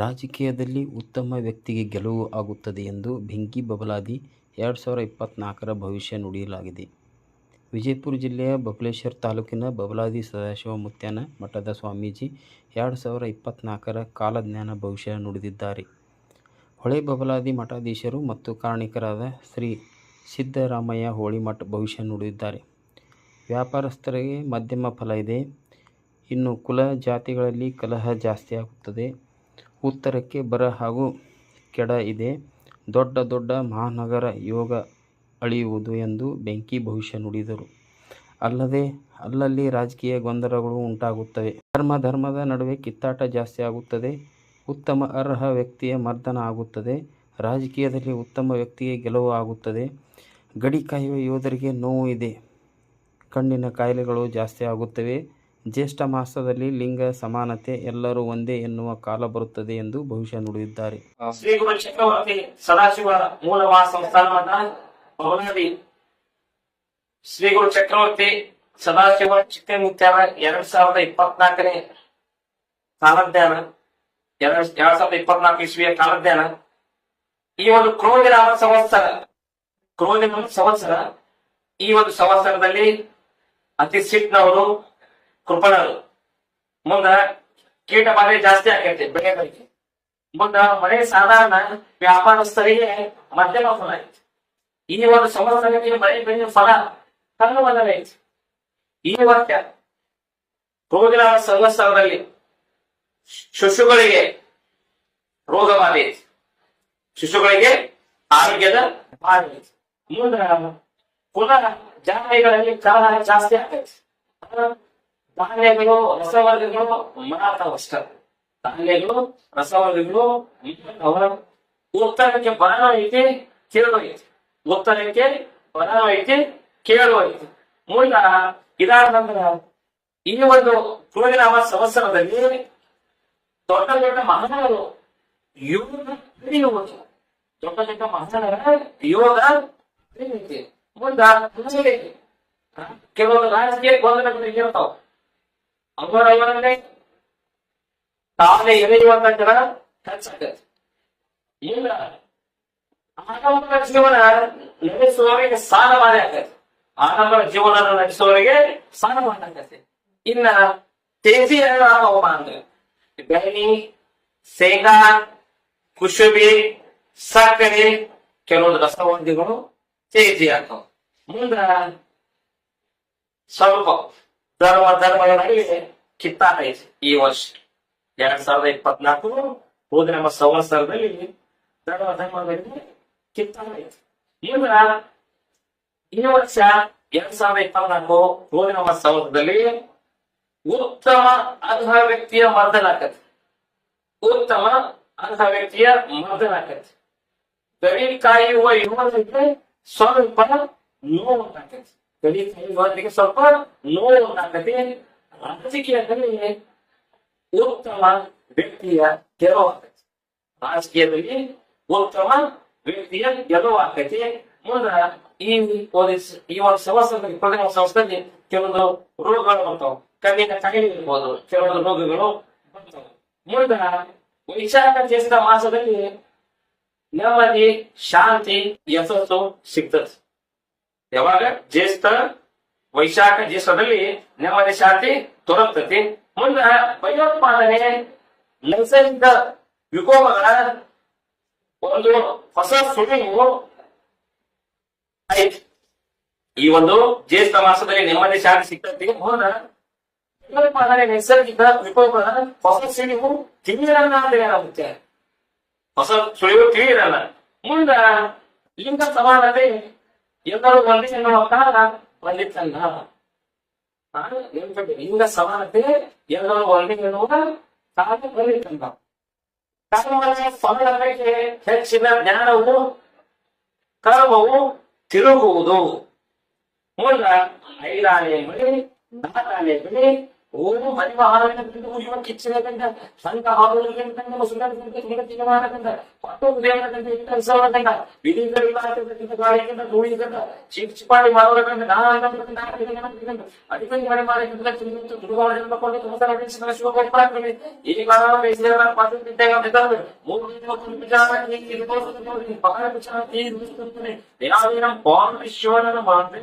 ರಾಜಕೀಯದಲ್ಲಿ ಉತ್ತಮ ವ್ಯಕ್ತಿಗೆ ಗೆಲುವು ಆಗುತ್ತದೆ ಎಂದು ಬೆಂಕಿ ಬಬಲಾದಿ ಎರಡು ಸಾವಿರ ಇಪ್ಪತ್ತ್ನಾಲ್ಕರ ಭವಿಷ್ಯ ನುಡಿಯಲಾಗಿದೆ. ವಿಜಯಪುರ ಜಿಲ್ಲೆಯ ಬಬಲೇಶ್ವರ ತಾಲೂಕಿನ ಬಬಲಾದಿ ಸದಾಶಿವ ಮುತ್ಯಾನ ಮಠದ ಸ್ವಾಮೀಜಿ ಎರಡು ಸಾವಿರ ಇಪ್ಪತ್ತ್ನಾಲ್ಕರ ಕಾಲಜ್ಞಾನ ಭವಿಷ್ಯ ನುಡಿದಿದ್ದಾರೆ. ಹೊಳೆ ಬಬಲಾದಿ ಮಠಾಧೀಶರು ಮತ್ತು ಕಾರಣಿಕರಾದ ಶ್ರೀ ಸಿದ್ದರಾಮಯ್ಯ ಹೋಳಿಮಠ ಭವಿಷ್ಯ ನುಡಿದಿದ್ದಾರೆ. ವ್ಯಾಪಾರಸ್ಥರಿಗೆ ಮಧ್ಯಮ ಫಲ ಇದೆ. ಇನ್ನು ಕುಲ ಜಾತಿಗಳಲ್ಲಿ ಕಲಹ ಜಾಸ್ತಿಯಾಗುತ್ತದೆ. ಉತ್ತರಕ್ಕೆ ಬರ ಹಾಗೂ ಕೆಡ ಇದೆ. ದೊಡ್ಡ ದೊಡ್ಡ ಮಹಾನಗರ ಯೋಗ ಅಳಿಯುವುದು ಎಂದು ಬೆಂಕಿ ಭವಿಷ್ಯ ನುಡಿದರು. ಅಲ್ಲದೆ, ಅಲ್ಲಲ್ಲಿ ರಾಜಕೀಯ ಗೊಂದಲಗಳು ಉಂಟಾಗುತ್ತವೆ. ಧರ್ಮ, ಧರ್ಮದ ನಡುವೆ ಕಿತ್ತಾಟ ಜಾಸ್ತಿ ಆಗುತ್ತದೆ ಉತ್ತಮ ಅರ್ಹ ವ್ಯಕ್ತಿಯ ಮರ್ದನ ಆಗುತ್ತದೆ. ರಾಜಕೀಯದಲ್ಲಿ ಉತ್ತಮ ವ್ಯಕ್ತಿಗೆ ಗೆಲುವು ಆಗುತ್ತದೆ. ಗಡಿ ಕಾಯುವ ಯೋಧರಿಗೆ ನೋವು ಇದೆ. ಕಣ್ಣಿನ ಕಾಯಿಲೆಗಳು ಜಾಸ್ತಿಯಾಗುತ್ತವೆ. ಜ್ಯೇಷ್ಠ ಮಾಸದಲ್ಲಿ ಲಿಂಗ ಸಮಾನತೆ ಎಲ್ಲರೂ ಒಂದೇ ಎನ್ನುವ ಕಾಲ ಬರುತ್ತದೆ ಎಂದು ಭವಿಷ್ಯ ನುಡಿದಿದ್ದಾರೆ. ಶ್ರೀ ಗುರು ಚಕ್ರವರ್ತಿ ಸದಾಶಿವ ಮೂಲವಾ ಸಂಸ್ಥಾನ ಮಠ ಚಕ್ರವರ್ತಿ ಸದಾಶಿವ ಚಿಕ್ಕಮುತ್ಯಾನ ಎರಡ್ ಸಾವಿರದ ಇಪ್ಪತ್ನಾಲ್ಕನೇ ಕಾಲಜ್ಞಾನ ಎರಡ್ ಎರಡ್ ಸಾವಿರದ ಇಪ್ಪತ್ನಾಲ್ಕು ಇಸ್ವಿಯ ಕಾಲಜ್ಞಾನ ಈ ಒಂದು ಕ್ರೋಧಿನ ಸಂವತ್ಸರ ಕ್ರೋಧಿನ ಸಂವತ್ಸರ, ಈ ಒಂದು ಸಂವತ್ಸರದಲ್ಲಿ ಅತಿ ಸಿಟ್ನವರು ಕೃಪಣರು ಮುಂದ ಕೀಟ ಬಾಧೆ ಜಾಸ್ತಿ ಆಗೈತಿ ಬೆಳೆಗಳಿಗೆ ಮುಂದ ಮಳೆ ಸಾಧಾರಣ ವ್ಯಾಪಾರಸ್ಥರಿಗೆ ಮಧ್ಯಮ ಫಲ ಐತಿ ಈ ಒಂದು ಸಂವತ್ಸರದಲ್ಲಿ ಮಳೆ ಬೆಳೆಯ ಫಲ ಕಣ್ಣು ಬಂದರೆ ಐತಿ. ಈ ವಾಕ್ಯ ರೋಗಿನ ಸಂವತ್ಸರದಲ್ಲಿ ಶಿಶುಗಳಿಗೆ ರೋಗ ಬಾಧೆ ಐತಿ. ಶಿಶುಗಳಿಗೆ ಆರೋಗ್ಯದ ಬಾಧೆ ಐತಿ. ಮುಂದ ಪುನಃ ಜಾತಿಗಳಲ್ಲಿ ಕಲಹ ಜಾಸ್ತಿ ಆಗೈತಿ ಧಾನ್ಯಗಳು ರಸವರ್ಗಗಳು ಮಾರಾಟವಷ್ಟ ಧಾನ್ಯಗಳು ರಸವರ್ಗಗಳು ಉತ್ತರಕ್ಕೆ ಬರಲು ಐತಿ, ಕೇಳುವ ಐತಿ. ಉತ್ತರಕ್ಕೆ ಬರಲು ಐತಿ, ಕೇಳುವ ಐತಿ. ಮುಂದ ಇದಾದ ನಂತರ ಈ ಒಂದು ಸೂರ್ಯನಾಮ ಸಂವತ್ಸರದಲ್ಲಿ ದೊಡ್ಡ ದೊಡ್ಡ ಮಹಾನಗರು ಯೋಗ ನಡೆಯುವುದು ದೊಡ್ಡ ದೊಡ್ಡ ಮಹಾನಗರ ಯೋಗ. ಮುಂದ ಮುಂದೆ ಕೆಲವೊಂದು ರಾಜಕೀಯ ಗೊಂದಲಗಳು ಇರ್ತಾವ ಅವರವರನ್ನೇ ತಾನೇ ಎಳೆಯುವಂತ ಜನ ಹೆಚ್ಚಾಗತ್ತೆ ಇಲ್ಲ ಆಡಂಬರ ಜೀವನ ನಡೆಸುವವರಿಗೆ ಸಾಲವಾದ ಆಗತ್ತೆ ಆಡಂಬರ ಜೀವನ ನಡೆಸುವವರಿಗೆ ಸಾಲವಾದ ಇನ್ನ ತೇಜಿ ಅವಮಾನ. ಬೆಣ್ಣಿ ಶೇಂಗಾ ಕುಶುಬಿ, ಸಕ್ಕರೆ ಕೆಲವೊಂದು ರಸವಂದಿಗಳು ತೇಜಿ ಆಗ್ತಾವ. ಮುಂದ ಸ್ವಲ್ಪ ಧರ್ಮ ನಡುವೆ ಕಿತ್ತಾಟ ಐತಿ ಈ ವರ್ಷ. ಎರಡ್ ಸಾವಿರದ ಇಪ್ಪತ್ನಾಲ್ಕು ಹೋದ ನಮ್ಮ ಸಂವತ್ಸರದಲ್ಲಿ ಧರ್ಮ ನಡುವೆ ಕಿತ್ತಾಟ ಐತಿ ಈಗ ಈ ವರ್ಷ ಎರಡ್ ಸಾವಿರದ ಇಪ್ಪತ್ನಾಲ್ಕು ಹೋದ ನಮ್ಮ ಸಂವತ್ಸರದಲ್ಲಿ ಉತ್ತಮ ಅರ್ಹ ವ್ಯಕ್ತಿಯ ಮರ್ದನ ಆಕತಿ. ಉತ್ತಮ ಅರ್ಹ ವ್ಯಕ್ತಿಯ ಮರ್ದನ ಆಕತಿ. ಗಡಿ ಕಾಯುವ ಯುವಕರಿಗೆ ಸ್ವಲ್ಪ ನೋವು ಉಂಟಾಕತಿ ಗಡಿ ಕಾಯುವವರಿಗೆ ಸ್ವಲ್ಪ ನೋವು ಉಂಟಾಕತಿ ರಾಜಕೀಯದಲ್ಲಿ ಉತ್ತಮ ವ್ಯಕ್ತಿಯ ಗೆಲುವು ಆಕತಿ ರಾಜಕೀಯದಲ್ಲಿ ಉತ್ತಮ ವ್ಯಕ್ತಿಯ ಗೆಲುವು ಆಕತಿ ಮುಂದ ಈ ಪೊಲೀಸ್ ಈ ಒಂದು ಸಂವತ್ಸರದಲ್ಲಿ ಪ್ರಥಮ ಸಂಸ್ಥೆಯಲ್ಲಿ ಕೆಲವೊಂದು ರೋಗಗಳು ಬರ್ತಾವ ಕಣ್ಣಿನ ಕಾಯಿಲೆ ಇರ್ಬೋದು ಕೆಲವೊಂದು ರೋಗಗಳು ಬರ್ತಾವ ಮುಂದ ವೈಶಾಖ ಜ್ಯೇಷ್ಠ ಮಾಸದಲ್ಲಿ ನೆಮ್ಮದಿ ಶಾಂತಿ ಯಶಸ್ಸು ಸಿಗ್ತದೆ ಯಾವಾಗ? ಜ್ಯೇಷ್ಠ ವೈಶಾಖ ಜ್ಯೇಷ್ಠದಲ್ಲಿ ನೆಮ್ಮದಿ ಶಾಂತಿ ದೊರಕ್ತತಿ ಮುಂದ ಭಯೋತ್ಪಾದನೆ, ನೈಸರ್ಗಿಕ ವಿಕೋಪಗಳ ಒಂದು ಹೊಸ ಸುಳಿವು. ಈ ಒಂದು ಜ್ಯೇಷ್ಠ ಮಾಸದಲ್ಲಿ ನೆಮ್ಮದಿ ಶಾಂತಿ ಸಿಗ್ತತಿ ಮುಂದ ಭಯೋತ್ಪಾದನೆ, ನೈಸರ್ಗಿಕ ವಿಕೋಪಗಳ ಹೊಸ ಸುಳಿವು ತಿಳಿಯರನ್ನ ಏನಾಗುತ್ತೆ ಹೊಸ ಸುಳಿವು ತಿಳಿಯರಲ್ಲ ಮುಂದ ಲಿಂಗ ಸಮಾನತೆ ಎಲ್ಲರೂ ಒಂದೇ ಎನ್ನುವ ಕಾಲ ಬಂದಿತ್ತಲ್ಲ ಆ, ನೆನ್ಪಿಡಿ, ಲಿಂಗ ಸಮಾನತೆ ಎಲ್ಲರೂ ಒಂದೇ ಎನ್ನುವ ಕಾಲ ಬಂದಿತ್ತಲ್ಲ ಕರ್ಮದ ಫಲದ ಬಗ್ಗೆ ಹೆಚ್ಚಿನ ಜ್ಞಾನವು ಕರ್ಮವು ತಿರುಗುವುದು ಮುಂದ ಐದಾನೆ ಮಳಿ ನಾಲ್ಕಾನೆ ಬೆಳಿ ஓம் ஹரிவஹாரகண்ட முஷிவன் கிச்சனகண்ட சங்கஹாரகண்ட முசுகண்ட சுகத்திகமானகண்ட பட்டோபேரகண்ட இந்தசவனகண்ட விதிகரிவாகண்ட காரியகண்ட தூளிகண்ட சிப்சிபாடி மாவரகண்ட நாயகண்ட நாயகண்ட அடிப்பை மணிமாரகண்ட திருமுத்து துருவாரகண்ட கொண்டு துமசரகண்ட சிவகோபராகண்ட ஈகான பேசியவர பத்து திட்டகம் நிதாவு மூன்று குறிப்பிட்டாமி இருபது பகரபிச்சாமி இருபது தினாவீரம் பான் விஸ்வனன மாண்டே